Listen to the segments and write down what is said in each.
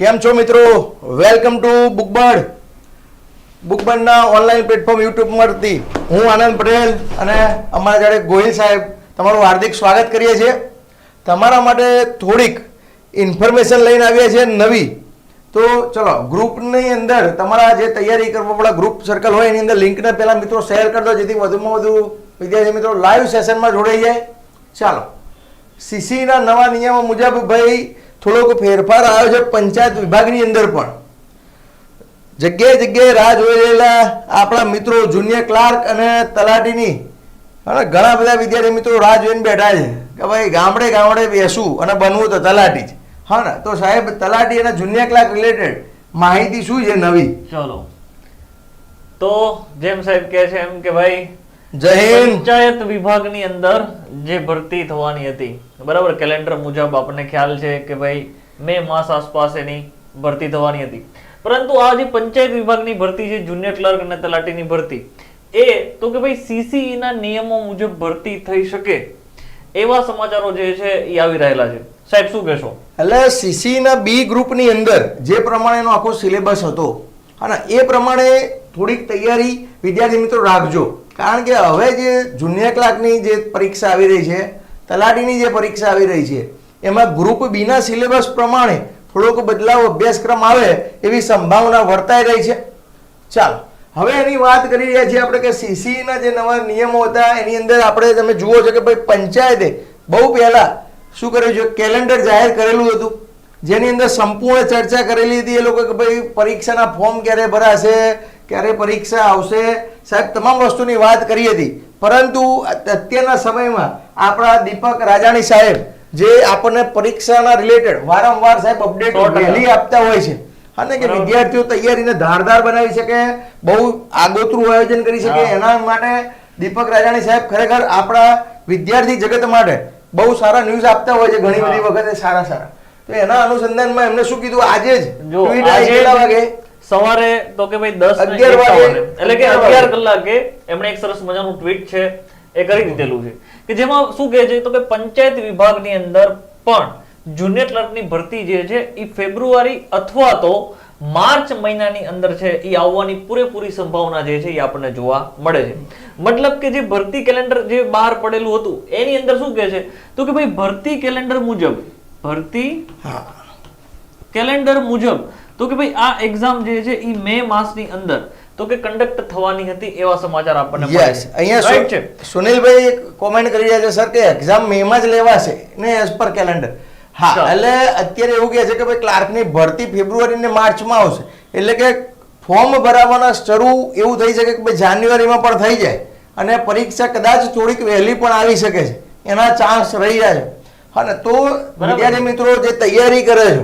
કેમ છો મિત્રો? વેલકમ ટુ બુકબર્ડ બુકબર્ડના ઓનલાઈન પ્લેટફોર્મ યુટ્યુબ પરથી હું આનંદ પટેલ અને અમારા જોડે ગોહિલ સાહેબ તમારું હાર્દિક સ્વાગત કરીએ છીએ. તમારા માટે થોડીક ઇન્ફોર્મેશન લઈને આવ્યા છીએ નવી. તો ચલો ગ્રુપની અંદર તમારા જે તૈયારી કરવા પડે ગ્રુપ સર્કલ હોય એની અંદર લિંકને પહેલાં મિત્રો શેર કરી જેથી વધુમાં વધુ વિદ્યાર્થી મિત્રો લાઈવ સેશનમાં જોડાઈ જાય. ચાલો. સીસીના નવા નિયમો મુજબ ભાઈ થોડોક ફેરફાર આવ્યો છે પંચાયત વિભાગની અંદર પણ. જગ્યાએ જગ્યાએ રાહ જોઈ રહેલા આપણા મિત્રો જુનિયર ક્લાર્ક અને તલાટીની. અને ઘણા બધા વિદ્યાર્થી મિત્રો રાહ જોઈને બેઠા છે કે ભાઈ ગામડે ગામડે બેસવું અને બનવું તો તલાટી જ. હા ને? તો સાહેબ તલાટી અને જુનિયર ક્લાર્ક રિલેટેડ માહિતી શું છે નવી? ચલો. તો જેમ સાહેબ કહે છે એમ કે ભાઈ જય પંચાયત વિભાગની અંદર જે ભરતી થવાની હતી બરાબર કેલેન્ડર મુજબ આપણને ખ્યાલ છે કે ભાઈ મે માસ આસપાસ એની ભરતી થવાની હતી. પરંતુ આ જે પંચાયત વિભાગની ભરતી છે જુનિયર ક્લર્ક અને તલાટીની ભરતી, એ તો કે ભાઈ સીસીઈ ના નિયમો મુજબ ભરતી થઈ શકે એવા સમાચારો જે છે, એ આવી રહેલા છે. સાહેબ, શું કહેશો? એટલે સીસીના બી ગ્રુપની અંદર જે પ્રમાણેનો આખો સિલેબસ હતો, અને એ પ્રમાણે થોડીક તૈયારી વિદ્યાર્થી મિત્રો રાખજો. કારણ કે હવે જે જુનિયર ક્લાર્કની જે પરીક્ષા આવી રહી છે તલાટીની જે પરીક્ષા આવી રહી છે, એમાં ગ્રુપ બીના સિલેબસ પ્રમાણે થોડોક બદલાવ અભ્યાસક્રમ આવે એવી સંભાવના વર્તાઈ રહી છે. ચાલો, હવે એની વાત કરી રહ્યા છીએ આપણે કે સીસીના જે નવા નિયમો હતા, એની અંદર આપણે તમે જુઓ છો કે ભાઈ પંચાયતે બહુ પહેલા શું કર્યું છે, કેલેન્ડર જાહેર કરેલું હતું, જેની અંદર સંપૂર્ણ ચર્ચા કરેલી હતી એ લોકો કે ભાઈ પરીક્ષાના ફોર્મ ક્યારે ભરાશે ક્યારે પરીક્ષા આવશે? સાહેબ તમામ વસ્તુની વાત કરી હતી. પરંતુ અત્યારના સમયમાં આપણા દીપક રાજાણી સાહેબ જે આપણને પરીક્ષાના રિલેટેડ વારંવાર સાહેબ અપડેટ વહેલી આપતા હોય છે. અને કે વિદ્યાર્થીઓ તૈયારીને ધારદાર બનાવી શકે બહુ આગોતરું આયોજન કરી શકે એના માટે દીપક રાજાણી સાહેબ ખરેખર આપણા વિદ્યાર્થી જગત માટે બહુ સારા ન્યૂઝ આપતા હોય છે ઘણી બધી. વખતે સારા સારા. તો એના અનુસંધાનમાં એમને શું કીધું? આજે જ જો આજે વાગે? સવારે તો કે ભાઈ દસ ને 11 વાગે, 51 એટલે કે અગિયાર કલાકે એમણે એક સરસ મજાનું ટ્વીટ છે એ કરી દીધેલું છે. કે જેમાં શું કહે છે? તો કે પંચાયત વિભાગની અંદર પણ જુનિયર ક્લર્કની ભરતી જે છે એ ફેબ્રુઆરી અથવા તો માર્ચ મહિનાની અંદર છે એ આવવાની પૂરેપૂરી સંભાવના જે છે એ આપણને જોવા મળે છે. મતલબ કે જે ભરતી કેલેન્ડર જે બહાર પડેલું હતું એની અંદર શું કહે છે? તો કે ભાઈ ભરતી કેલેન્ડર મુજબ ભરતી કેલેન્ડર મુજબ તો કે ભાઈ આ એક્ઝામ જે છે એ મે માસની અંદર તો કે કન્ડક્ટ થવાની હતી એવા સમાચાર આપણને યસ છે. અહીંયા છે? સુનિલભાઈ કોમેન્ટ કરી રહ્યા છે સર કે એક્ઝામ મેમાં જ લેવાશે? ને એઝ પર કેલેન્ડર હા એટલે અત્યારે એવું કહે છે કે ભાઈ ક્લાર્કની ભરતી ફેબ્રુઆરી ને માર્ચમાં આવશે. એટલે કે ફોર્મ ભરાવાના શરૂ એવું થઈ શકે કે ભાઈ જાન્યુઆરીમાં પણ થઈ જાય. અને પરીક્ષા કદાચ થોડીક વહેલી પણ આવી શકે છે. એના ચાન્સ રહી રહ્યા છે. અને તો વિદ્યાર્થી મિત્રો જે તૈયારી કરે છે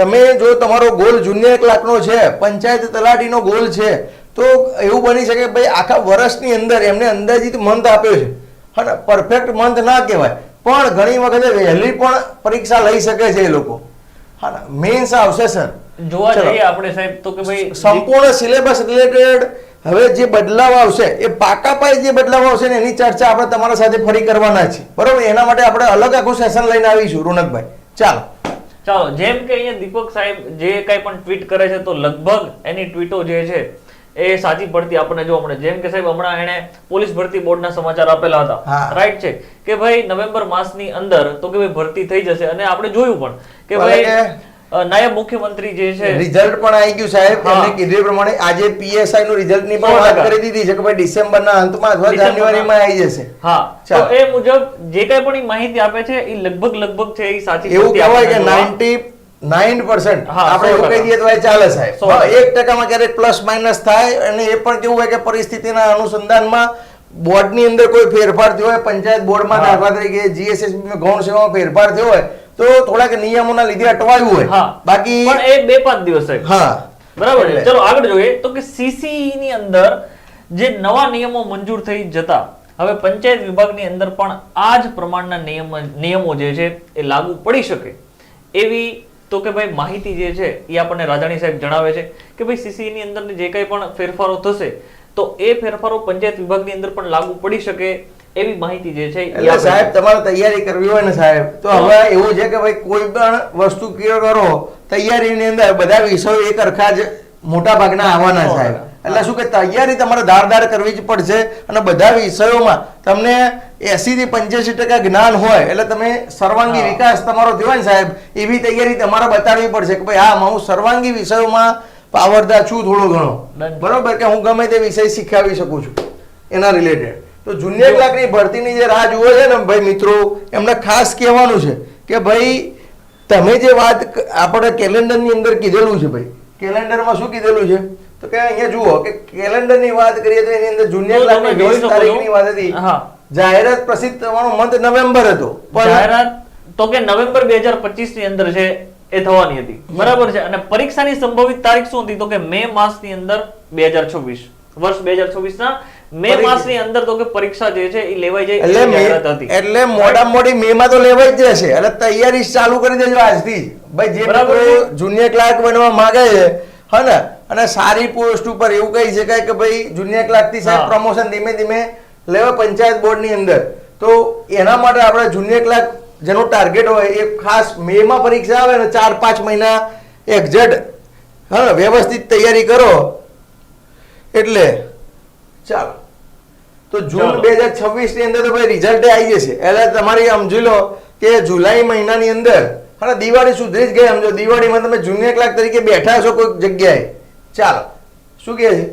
તમે જો તમારો ગોલ જુનિયર ક્લાર્કનો છે પંચાયત તલાટીનો ગોલ છે તો એવું બની શકે ભાઈ આખા વર્ષની અંદર એમને અંદાજિત મંથ આપ્યો છે. હા પરફેક્ટ મંથ ના કહેવાય. પણ ઘણી વખતે વહેલી પણ પરીક્ષા લઈ શકે છે એ લોકો. હા મેન્સ આવશે સર. જોવા જઈએ આપણે સાહેબ તો કે ભાઈ સંપૂર્ણ સિલેબસ રિલેટેડ હવે જે બદલાવ આવશે એ પાકા પાયે જે બદલાવ આવશે ને એની ચર્ચા આપણે તમારા સાથે ફરી કરવાના છે. બરોબર? એના માટે આપણે અલગ આખું સેશન લઈને આવીશું રોનકભાઈ. ચાલો. ચાલો જેમ કે અહીંયા દીપક સાહેબ જે કઈ પણ ટ્વીટ કરે છે તો લગભગ એની ટ્વીટો જે છે એ સાચી પડતી આપણને જોવા મળે. જેમ કે સાહેબ હમણાં એણે પોલીસ ભરતી બોર્ડના સમાચાર આપેલા હતા. રાઈટ છે? કે ભાઈ નવેમ્બર માસની અંદર તો કે ભાઈ ભરતી થઈ જશે અને આપણે જોયું પણ કે ભાઈ નાયબ મુખ્યમંત્રી જે છે રિઝલ્ટ પણ આવી ગયું સાહેબ. એમને કીધું પ્રમાણે આજે પીએસઆઈ નું રિઝલ્ટની પણ વાત કરી દીધી છે કે ભાઈ ડિસેમ્બર ના અંતમાં અથવા જાન્યુઆરી માં આવી જશે. હા. તો એ મુજબ જે કઈ પણ માહિતી આપે છે એ લગભગ લગભગ છે એ સાચી એવું કહેવાય કે આપણને જોવા- નાઇન્ટી નાઇન પર્સન્ટ. આપણે એવું કહી દઈએ તો ભાઈ ચાલે સાહેબ. એક ટકામાં ક્યારેક પ્લસ માઇનસ થાય અને એ પણ કેવું હોય કે પરિસ્થિતિના અનુસંધાનમાં બોર્ડની અંદર કોઈ ફેરફાર થયો હોય પંચાયત બોર્ડમાં. દાખલા તરીકે જીએસએસબી ગૌણ સેવામાં ફેરફાર થયો હોય તો થોડાક નિયમોના લીધે અટવાયું હોય. બાકી પણ એ બે પાંચ દિવસ હા. બરાબર છે. ચલો આગળ જોઈએ. તો કે સીસીઈ ની અંદર જે નવા નિયમો મંજૂર થઈ જતા હવે પંચાયત વિભાગની અંદર પણ આ જ પ્રમાણના નિયમ નિયમો જે છે એ લાગુ પડી શકે. એવી તો કે ભાઈ માહિતી જે છે એ આપણને રાજાણી સાહેબ જણાવે છે કે ભાઈ સીસીઈ ની અંદર જે કંઈ પણ ફેરફારો થશે તો એ ફેરફારો પંચાયત વિભાગની અંદર પણ લાગુ પડી શકે એવી માહિતી જે છે એટલે સાહેબ તમારે તૈયારી કરવી હોય ને સાહેબ તો હવે એવું છે કે ભાઈ કોઈ પણ વસ્તુ ક્લિયર કરો તૈયારીની અંદર બધા વિષયો એક અરખા જ મોટા ભાગના આવવાના સાહેબ. એટલે શું કે તૈયારી તમારે ધારદાર કરવી જ પડશે અને બધા વિષયોમાં તમને એસી થી પંચ્યાસી ટકા જ્ઞાન હોય એટલે તમે સર્વાંગી વિકાસ તમારો થયો હોય ને સાહેબ એવી તૈયારી તમારે બતાવવી પડશે કે ભાઈ હા હું સર્વાંગી વિષયોમાં પાવરદાર છું થોડો ઘણો. બરોબર કે હું ગમે તે વિષય શીખવાડી શકું છું એના રિલેટેડ તો જુનિયર ક્લાર્કની ભરતીની જે રાહ જુએ છે ને ભાઈ મિત્રો એમને ખાસ કહેવાનું છે કે ભાઈ તમે જે વાત આપણે કેલેન્ડરની અંદર કીધેલું છે ભાઈ કેલેન્ડરમાં શું કીધેલું છે? તો કે અહીંયા જુઓ કે કેલેન્ડરની વાત કરીએ તો એની અંદર જુનિયર ક્લાર્કની 20 તારીખની વાત હતી. જાહેરાત પ્રસિદ્ધ થવાનો મંથ નવેમ્બર હતો. પણ જાહેરાત તો કે નવેમ્બર બે ની અંદર છે એ થવાની હતી. બરાબર છે. અને પરીક્ષાની સંભવિત તારીખ શું હતી? તો કે મે માસની અંદર બે વર્ષ બે ના મે. માસની અંદર તો કે પરીક્ષા જે છે એ લેવાઈ જાય એટલે જાહેરાત હતી. એટલે મોડા મોડી મે માં તો લેવાઈ જ જશે. એટલે તૈયારી ચાલુ કરી દેજો આજથી. ભાઈ જે મિત્રો જુનિયર ક્લાર્ક બનવા માંગે છે હા ને? અને સારી પોસ્ટ ઉપર એવું કહી શકાય કે ભાઈ જુનિયર ક્લાર્કથી સાહેબ પ્રમોશન ધીમે ધીમે લેવા પંચાયત બોર્ડની અંદર. તો એના માટે આપણે જુનિયર ક્લાર્ક જેનો ટાર્ગેટ હોય એ ખાસ મે માં પરીક્ષા આવે ને ચાર પાંચ મહિના એક્ઝેક્ટ હા વ્યવસ્થિત તૈયારી કરો. એટલે ચાલો. તો જૂન બે હજાર છવ્વીસની અંદર તો ભાઈ રિઝલ્ટ આવી જશે. એટલે તમારી સમજી લો કે જુલાઈ મહિનાની અંદર અને દિવાળી સુધરી જ ગઈ સમજો દિવાળીમાં તમે જુનિયર ક્લાર્ક તરીકે બેઠા છો કોઈક જગ્યાએ. ચાલો. શું કહે છે?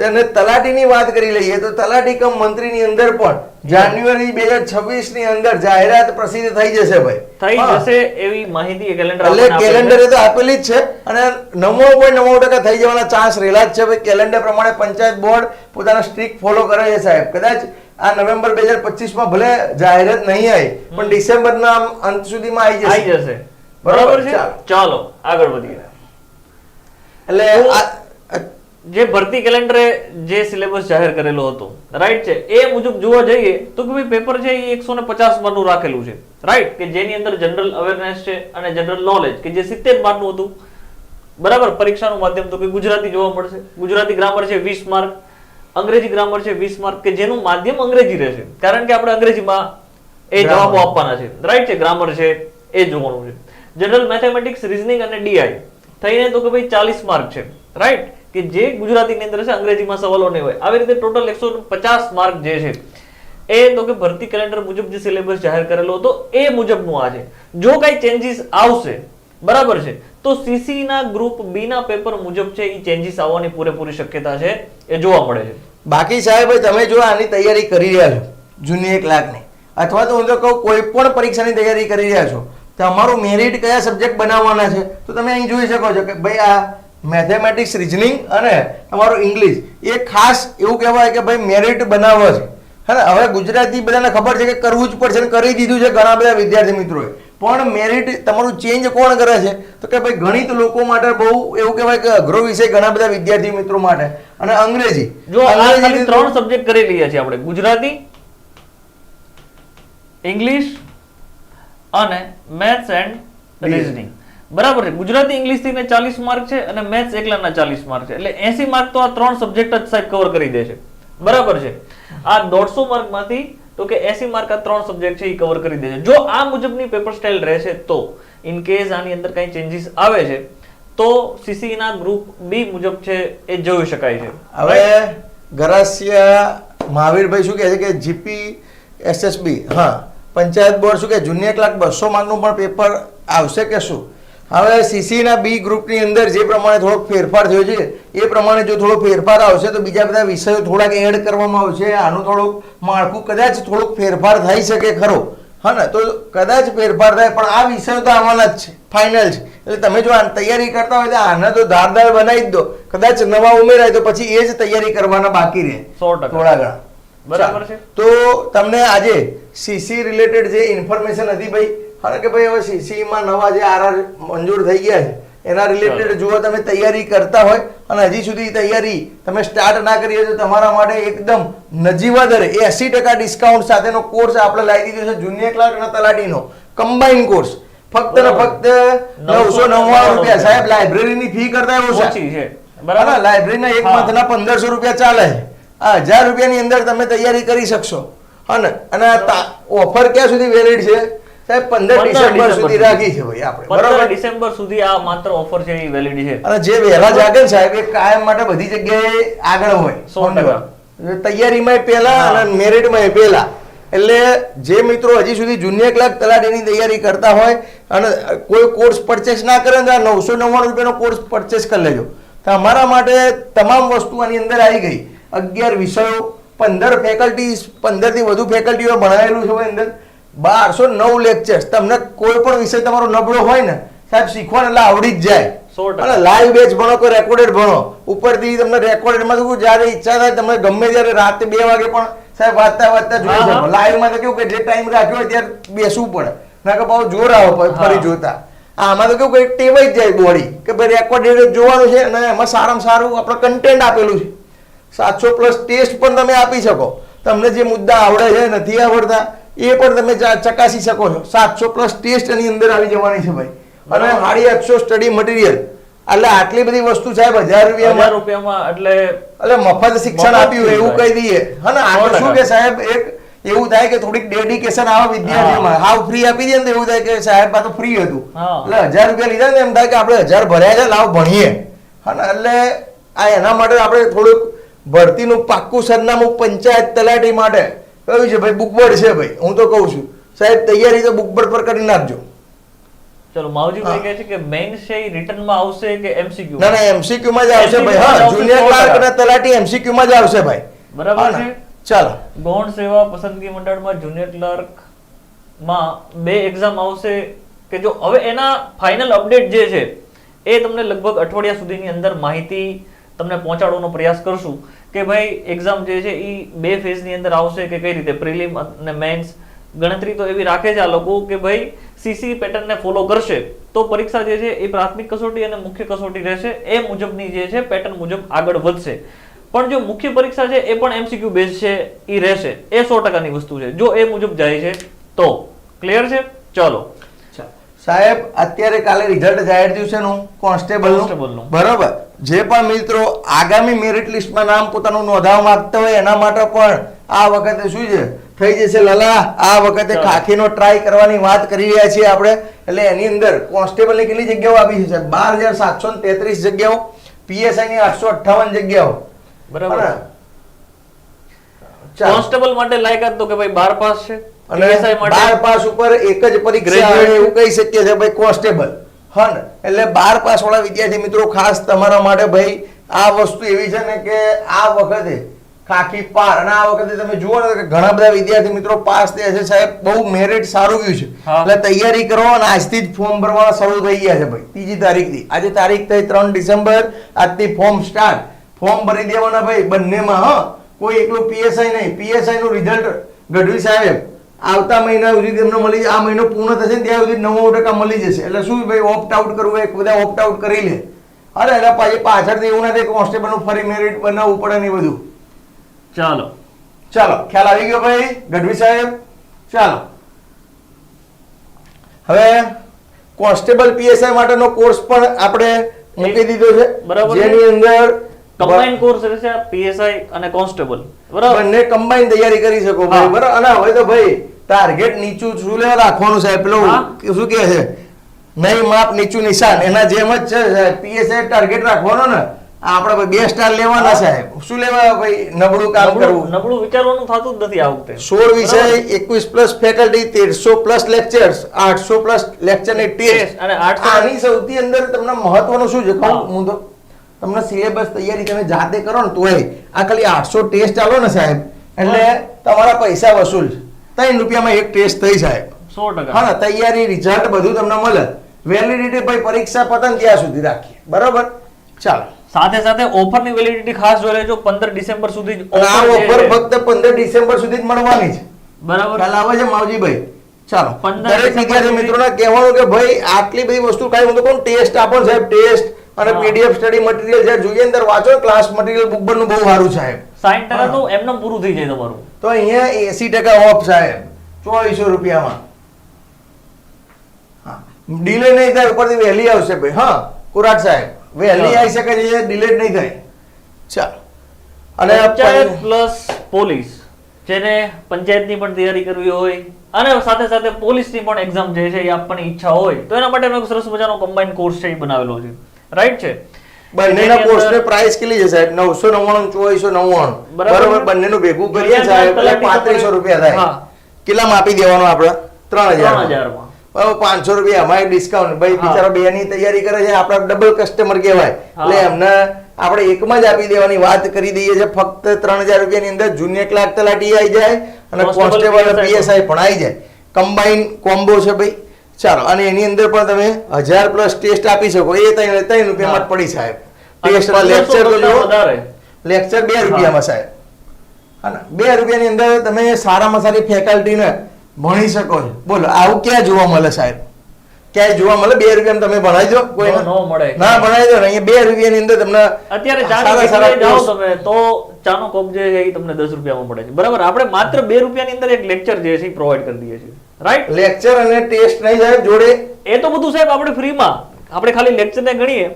અને તલાટીની વાત કરી લઈએ તો તલાટી કમ મંત્રીની અંદર પણ જાન્યુઆરી બે હજાર છવ્વીસની અંદર જાહેરાત પ્રસિદ્ધ થઈ જશે ભાઈ. થઈ જશે એવી માહિતી કેલેન્ડર એટલે કેલેન્ડરે તો આપેલી જ છે અને નવ્વાણું પોઈન્ટ નવ્વાણું ટકા થઈ જવાના ચાન્સ રહેલા જ છે ભાઈ. કેલેન્ડર પ્રમાણે પંચાયત બોર્ડ પોતાના સ્ટ્રિક્ટ ફોલો કરે છે સાહેબ. કદાચ આ નવેમ્બર બે હજાર પચીસમાં ભલે જાહેરાત નહીં આવી પણ ડિસેમ્બર ના અંત સુધીમાં આવી આવી જશે. જશે બરાબર, છે? ચાલો. આગળ વધીએ. એટલે આ- જે ભરતી કેલેન્ડરે જે સિલેબસ જાહેર કરેલો હતો રાઈટ છે? એ મુજબ જોવા જઈએ તો કે ભાઈ પેપર છે એ એકસો ને પચાસ માર્કનું રાખેલું છે. રાઈટ કે જેની અંદર જનરલ અવેરનેસ છે અને જનરલ નોલેજ કે જે સિત્તેર માર્કનું હતું. બરાબર? પરીક્ષાનું માધ્યમ તો કે ગુજરાતી જોવા મળશે. ગુજરાતી ગ્રામર છે વીસ માર્ક. અંગ્રેજી ગ્રામર છે વીસ માર્ક. કે જેનું માધ્યમ અંગ્રેજી રહેશે. કારણ કે આપણે અંગ્રેજીમાં એ જવાબો આપવાના છે. રાઈટ છે? ગ્રામર છે. એ જોવાનું છે. જનરલ મેથેમેટિક્સ રીઝનિંગ અને ડીઆઈ થઈને તો કે ભાઈ ચાલીસ માર્ક છે. રાઈટ કે જે ગુજરાતીની અંદર છે, અંગ્રેજીમાં સવાલો નહીં હોય. આવી રીતે ટોટલ એકસો પચાસ માર્ક જે છે, એ તો કે ભરતી કેલેન્ડર મુજબ જે સિલેબસ જાહેર કરેલો હતો, એ મુજબનું આ છે. જો કઈ ચેન્જીસ આવશે, બરાબર છે, તો સીસી ના ગ્રુપ બી ના પેપર મુજબ છે એ ચેન્જીસ આવવાની પૂરેપૂરી શક્યતા છે, એ જોવા મળે છે. બાકી સાહેબ તમે જો આની તૈયારી કરી રહ્યા છો, જૂની એક લાખની અથવા તો હું તો કહું, કોઈ પણ પરીક્ષાની તૈયારી કરી રહ્યા છો, તો અમારું મેરિટ કયા સબ્જેક્ટ બનાવવાના છે? તો તમે અહીં જોઈ શકો છો કે ભાઈ આ મેથેમેટિક્સ રિઝનિંગ અને તમારું ઇંગ્લિશ એ ખાસ એવું કહેવાય કે ભાઈ મેરિટ બનાવો છે. હા હવે ગુજરાતી બધાને ખબર છે કે કરવું જ પડશે કરી દીધું છે ઘણા બધા વિદ્યાર્થી મિત્રોએ. પણ મેરિટ તમારું ચેન્જ કોણ કરે છે? તો કે ભાઈ ગણિત લોકો માટે બહુ એવું કહેવાય કે અઘરો વિષય ઘણા બધા વિદ્યાર્થી મિત્રો માટે. અને અંગ્રેજી. જો અંગ્રેજી ત્રણ સબ્જેક્ટ કરી લઈએ છીએ આપણે. ગુજરાતી ઇંગ્લિશ અને મેથ્સ એન્ડ રીઝનિંગ બરાબર છે. ગુજરાતી ઇંગ્લિશથી ચાલીસ માર્ક છે અને મેથ્સ એકલાના ચાલીસ માર્ક છે. એટલે એસી માર્ક તો આ ત્રણ સબ્જેક્ટ જ સાહેબ કવર કરી દે છે બરાબર છે. આ દોઢસો માર્કમાંથી તો કે એસી માર્ક આ ત્રણ સબ્જેક્ટ છે એ કવર કરી દે છે જો આ મુજબની પેપર સ્ટાઇલ રહેશે તો ઇન કેસ આની અંદર કઈ ચેન્જીસ આવે છે તો સીસી ના ગ્રુપ બી મુજબ છે એ જોઈ શકાય છે. હવે ગરાસિયા મહાવીરભાઈ શું કહે છે કે જીપી એસએસબી હા. પંચાયત બોર્ડ શું કે જુનિયર ક્લાર્ક બસો માર્કનું પણ પેપર આવશે કે શું? હવે સીસીના બી ગ્રુપની અંદર જે પ્રમાણે થોડોક ફેરફાર થયો છે એ પ્રમાણે જો થોડો ફેરફાર આવશે તો બીજા બધા વિષયો થોડાક એડ કરવામાં આવશે. આનું થોડુંક માળખું કદાચ થોડુંક ફેરફાર થઈ શકે ખરો. હા ને? તો કદાચ ફેરફાર થાય પણ આ વિષયો તો આવવાના જ છે. ફાઇનલ છે. એટલે તમે જો આ તૈયારી કરતા હોય તો આને તો ધારદાર બનાવી જ દો. કદાચ નવા ઉમેરાય તો પછી એ જ તૈયારી કરવાના બાકી રહે. થોડા ઘણા. બરાબર છે. તો તમને આજે સીસી રિલેટેડ જે ઇન્ફોર્મેશન હતી ભાઈ કારણ કે ભાઈ હવે સીસીમાં નવા જે આરઆર મંજૂર થઈ ગયા છે એના રિલેટેડ જો તમે તૈયારી કરતા હોય અને હજી સુધી તૈયારી તમે સ્ટાર્ટ ના કરી હોય તો તમારા માટે એકદમ નજીવા દરે એસી ટકા ડિસ્કાઉન્ટ સાથેનો કોર્સ આપણે લાવી દીધો છે જુનિયર ક્લાર્ક અને તલાટીનો કમ્બાઈન કોર્સ ફક્ત ને ફક્ત નવસો નવ્વાણું રૂપિયા. સાહેબ લાઇબ્રેરીની ફી કરતા ઓછી છે. બરાબર? લાઇબ્રેરીના એક. મંથના પંદરસો રૂપિયા ચાલે આ હજાર રૂપિયાની અંદર તમે તૈયારી કરી શકશો. અને ને અને ઓફર ક્યાં સુધી વેલિડ છે? સાહેબ પંદર ડિસેમ્બર સુધી રાખી છે ભાઈ આપણે બરોબર? ડિસેમ્બર સુધી આ માત્ર ઓફર છે એ વેલિડ છે. અને જે વહેલા જાગે સાહેબ એ કાયમ માટે બધી જગ્યાએ આગળ હોય સો ટકા. તૈયારીમાં પહેલા અને મેરિટમાં પહેલા. એટલે જે મિત્રો હજી સુધી જુનિયર ક્લાર્ક તલાટીની તૈયારી કરતા હોય અને કોઈ કોર્સ પરચેસ ના કરે તો આ નવસો નવ્વાણું રૂપિયાનો કોર્સ પરચેસ કરી લેજો. તો અમારા માટે તમામ વસ્તુ આની અંદર આવી ગઈ. અગિયાર વિષયો પંદર ફેકલ્ટી પંદરથી વધુ ફેકલ્ટીઓ ભણાવેલું છે અંદર. બારસો નવ લેક્ચર્સ તમને કોઈ પણ વિષય તમારો નબળો હોય ને સાહેબ શીખવાનું એટલે આવડી જ જાય. અને લાઈવ બેચ ભણો કે રેકોર્ડેડ ભણો? ઉપરથી તમને રેકોર્ડેડમાં શું જ્યારે ઈચ્છા થાય તમે ગમે ત્યારે રાતે બે વાગે પણ સાહેબ વાંચતા વાંચતા જોઈ. શકો. લાઈવમાં તો કેવું કે જે ટાઈમ રાખ્યો હોય ત્યારે બેસવું પડે. ના કે બહુ જોર આવો ફરી જોતા. આમાં તો કેવું કે ટેવાઈ જ જાય બોડી કે ભાઈ રેકોર્ડેડ જોવાનું છે અને એમાં સારામાં સારું આપણે કન્ટેન્ટ આપેલું છે. સાતસો પ્લસ ટેસ્ટ પણ તમે આપી શકો. તમને જે મુદ્દા આવડે છે નથી આવડતા. એ પણ તમે ચકાસી શકો છો. સાતસો પ્લસ ટેસ્ટ એની અંદર આવી જવાની છે ભાઈ. અને. સાડી આઠસો સ્ટડી મટીરિયલ એટલે આટલી બધી વસ્તુ સાહેબ હજાર રૂપિયા રૂપિયામાં રૂપિયામાં એટલે એટલે મફત શિક્ષણ આપ્યું એવું કહી દઈએ. હા ને આગળ શું કે સાહેબ એક એવું થાય કે થોડીક ડેડિકેશન આવે વિદ્યાર્થીઓમાં. હાવ ફ્રી આપી દે ને એવું થાય કે સાહેબ આ તો ફ્રી હતું. એટલે હજાર રૂપિયા લીધા ને એમ થાય કે આપણે હજાર ભર્યા છે લાવ ભણીએ. હા ને એટલે આ એના માટે આપણે થોડુંક ભરતીનું પાક્કું સરનામું પંચાયત તલાટી માટે કયું છે ભાઈ બુકબર્ડ છે ભાઈ. હું તો કહું છું સાહેબ તૈયારી તો બુકબર્ડ પર કરી નાખજો. ચલો માવજી ભાઈ કહે છે કે મેઇન છે એ રિટર્નમાં આવશે કે એમસીક્યુ ના ના એમસીક્યુ માં જ આવશે ભાઈ. હા જુનિયર ક્લાર્ક અને તલાટી એમસીક્યુ માં જ આવશે ભાઈ. બરાબર છે. ચાલો. ગૌણ સેવા પસંદગી મંડળમાં જુનિયર ક્લર્કમાં બે એક્ઝામ આવશે કે જો હવે એના ફાઇનલ અપડેટ જે છે એ તમને લગભગ અઠવાડિયા સુધીની અંદર માહિતી તમને પહોંચાડવાનો પ્રયાસ કરશું. કે ભાઈ એક્ઝામ જે છે એ બે ફેઝની અંદર આવશે કે કઈ રીતે? પ્રિલિમ અને મેન્સ ગણતરી તો એવી રાખે છે આ લોકો કે ભાઈ સીસી પેટર્નને ફોલો કરશે તો પરીક્ષા જે છે એ પ્રાથમિક કસોટી અને મુખ્ય કસોટી રહેશે. એ મુજબની જે છે પેટર્ન મુજબ આગળ વધશે. પણ જો મુખ્ય પરીક્ષા છે એ પણ એમસીક્યુ બેઝ છે એ રહેશે. એ સો ટકાની વસ્તુ છે. જો એ મુજબ જાય છે તો. ક્લિયર છે? ચલો. સાહેબ અત્યારે કાલે રિઝલ્ટ જાહેર થયું છે નું. કોન્સ્ટેબલ કોન્સ્ટેબલનું. બરોબર. જે પણ મિત્રો આગામી મેરિટ લિસ્ટમાં નામ પોતાનું નોંધાવવા માંગતા હોય એના માટે પણ આ વખતે શું છે? થઈ જશે લલા. આ વખતે. ખાખીનો ટ્રાય કરવાની વાત કરી રહ્યા છીએ આપણે. એટલે એની અંદર કોન્સ્ટેબલની કેટલી જગ્યાઓ આવી છે બાર હજાર સાતસો તેત્રીસ જગ્યાઓ પીએસઆઈ ની આઠસો અઠ્ઠાવન જગ્યાઓ. બરાબર. કોન્સ્ટેબલ માટે લાયકાત તો કે ભાઈ બાર પાસ છે? અને બાર પાસ ઉપર એક જ પરીક્ષા એવું કહી શકીએ છે ભાઈ કોન્સ્ટેબલ. હા. ને એટલે બાર પાસ વાળા વિદ્યાર્થી મિત્રો ખાસ તમારા માટે ભાઈ આ વસ્તુ એવી છે ને કે આ વખતે ખાખી પાર અને આ વખતે તમે જુઓ ને કે ઘણા બધા વિદ્યાર્થી મિત્રો પાસ થયા છે. સાહેબ બહુ મેરિટ સારું ગયું છે. એટલે તૈયારી કરો અને આજથી જ ફોર્મ ભરવાના શરૂ થઈ ગયા છે ભાઈ ત્રીજી તારીખથી. આજે તારીખ થઈ ત્રણ ડિસેમ્બર આજથી ફોર્મ સ્ટાર્ટ ફોર્મ ભરી દેવાના ભાઈ બંનેમાં હા. કોઈ એકલું પીએસઆઈ નહીં. પીએસઆઈ નું રિઝલ્ટ ગઢવી સાહેબ આવતા મહિના સુધી તમને મળી આ મહિનો પૂર્ણ થશે ને ત્યાં સુધી નવ્વાણું ટકા મળી જશે. એટલે શું ભાઈ ઓપ્ટ આઉટ કરવું હોય બધા ઓપ્ટ આઉટ કરી લે. અરે એના પછી પાછળથી એવું નું ફરી મેરિટ બનાવવું પડે ને બધું. ચાલો. ચાલો ખ્યાલ આવી ગયો ભાઈ ગઢવી સાહેબ? ચાલો. હવે કોન્સ્ટેબલ પીએસઆઈ માટેનો કોર્સ પણ આપણે મૂકી દીધો છે. બરાબર જેની અંદર કમ્બાઈન કોર્સ રહેશે પીએસઆઈ અને કોન્સ્ટેબલ બરાબર. બંને કમ્બાઈન તૈયારી કરી શકો ભાઈ. બરાબર. અને હવે તો ભાઈ ટાર્ગેટ નીચું શું લેવા રાખવાનું સાહેબ પેલું શું કે છે? નહીં માપ નીચું નિશાન. એના જેમ જ છે સાહેબ પીએસઆઈ ટાર્ગેટ રાખવાનો ને. આપણે ભાઈ બે સ્ટાર લેવાના સાહેબ શું લેવા ભાઈ? નબળું કામ કરવું. નબળું વિચારવાનું થતું જ નથી આ વખતે. સોળ વિષય એકવીસ પ્લસ ફેકલ્ટી તેરસો પ્લસ લેક્ચર્સ આઠસો પ્લસ લેક્ચરની ટેસ્ટ અને આઠસો આની સૌથી અંદર તમને મહત્વનું શું છે? કહું હું. તો. તમને સિલેબસ તૈયારી તમે જાતે કરો ને તોય. આ ખાલી આઠસો ટેસ્ટ ચાલો ને સાહેબ. એટલે તમારા પૈસા વસૂલ છે. ત્રણ રૂપિયામાં એક ટેસ્ટ થઈ જાય. સો ટકા. હા તૈયારી રિઝલ્ટ બધું તમને મળે. વેલિડિટી ભાઈ પરીક્ષા પતન ત્યાં સુધી રાખીએ. બરોબર? ચાલો. સાથે સાથે ઓફરની વેલિડિટી ખાસ જોઈ લેજો પંદર ડિસેમ્બર સુધી જ આ ઓફર ફક્ત પંદર ડિસેમ્બર સુધી જ મળવાની છે. બરાબર. ખ્યાલ આવે છે માવજીભાઈ? ચાલો. 15 દરેક વિદ્યાર્થી મિત્રોને કહેવાનું કે ભાઈ આટલી બધી વસ્તુ કાઈ હું તો કહું ટેસ્ટ આપો સાહેબ ટેસ્ટ અને પીડીએફ સ્ટડી મટીરિયલ જે જોઈએ અંદર વાંચો ક્લાસ મટીરિયલ બુક બહુ સારું સાહેબ. સાઈઠ ટકાનું એમને પૂરું થઈ જાય તમારું. તો અહીંયા એસી ટકા ઓફ સાહેબ ચોવીસો રૂપિયામાં. ડીલે નહીં થાય ઉપરથી વહેલી આવશે ભાઈ. હા કુરાટ સાહેબ વહેલી આવી શકે છે ડીલે નહીં થાય. ચાલો. અને પંચાયત પ્લસ પોલીસ જેને પંચાયતની પણ તૈયારી કરવી હોય અને સાથે સાથે પોલીસની પણ એક્ઝામ જે છે એ આપવાની ઈચ્છા હોય તો એના માટે સરસ મજાનો કમ્બાઈન કોર્સ છે એ બનાવેલો છે. રાઈટ છે? બંનેના જેની પ્રાઇસ કેટલી છે સાહેબ નવસો નવ્વાણું ચોવીસો નવ્વાણું? બરાબર. બંનેનું ભેગું કરીએ સાહેબ એટલે પાંત્રીસો રૂપિયા થાય. કેટલામાં આપી દેવાનો આપણે? ત્રણ હજાર હજારમાં. બરાબર પાંચસો રૂપિયા અમારે ડિસ્કાઉન્ટ ભાઈ બિચારા બે ની તૈયારી કરે છે આપણા ડબલ કસ્ટમર કહેવાય. એટલે એમને આપણે એકમાં જ આપી દેવાની વાત કરી દઈએ છે ફક્ત ત્રણ હજાર રૂપિયાની અંદર જુનિયર ક્લાર્ક તલાટી આવી જાય અને કોન્સ્ટેબલ પીએસઆઈ પણ આવી જાય. કમ્બાઈન કોમ્બો છે ભાઈ. ચાલો અને એની અંદર પણ તમે હજાર પ્લસ ટેસ્ટ આપી શકો. એ ત્રણ ત્રણ રૂપિયામાં જ પડી સાહેબ. ટેસ્ટ લેક્ચર લેક્ચર બે રૂપિયામાં સાહેબ. હા બે રૂપિયાની અંદર તમે સારામાં સારી ફેકલ્ટીને ભણી શકો છો. બોલો આવું ક્યાં જોવા મળે સાહેબ? ક્યાંય જોવા મળે? બે રૂપિયામાં તમે ભણાઈ દો કોઈ ન- મળે. ભણાઈ દો અહીંયા બે રૂપિયાની અંદર તમને અત્યારે જાઓ તમે તો ચાનો કોપ જે છે એ તમને દસ રૂપિયામાં પડે છે. બરાબર આપણે માત્ર બે રૂપિયાની અંદર એક લેક્ચર જે છે એ પ્રોવાઈડ કરી દઈએ છીએ. રાઈટ લેક્ચર અને ટેસ્ટ નહીં સાહેબ જોડે. એ તો બધું સાહેબ આપણે ફ્રીમાં આપણે ખાલી લેક્ચર ને ગણીએ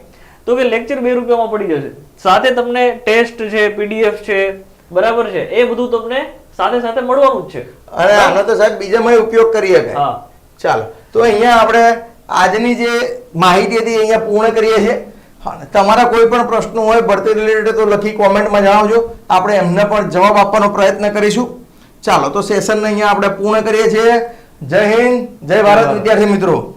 તો કે લેક્ચર બે રૂપિયામાં પડી જશે. સાથે તમને ટેસ્ટ છે પીડીએફ છે બરાબર છે. એ બધું તમને સાથે સાથે મળવાનું જ છે. અને આનો તો સાહેબ બીજામાં ઉપયોગ કરી શકાય. હા. ચાલો તો અહીંયા આપણે આજની જે માહિતી હતી અહીંયા પૂર્ણ કરીએ છીએ. તમારા કોઈ પણ પ્રશ્નો હોય ભરતી રિલેટેડ તો લખી કોમેન્ટમાં જણાવજો. આપણે એમને પણ જવાબ આપવાનો પ્રયત્ન કરીશું. ચાલો તો સેશનને અહીંયા આપણે પૂર્ણ કરીએ છીએ. જય હિન્દ જય ભારત વિદ્યાર્થી મિત્રો.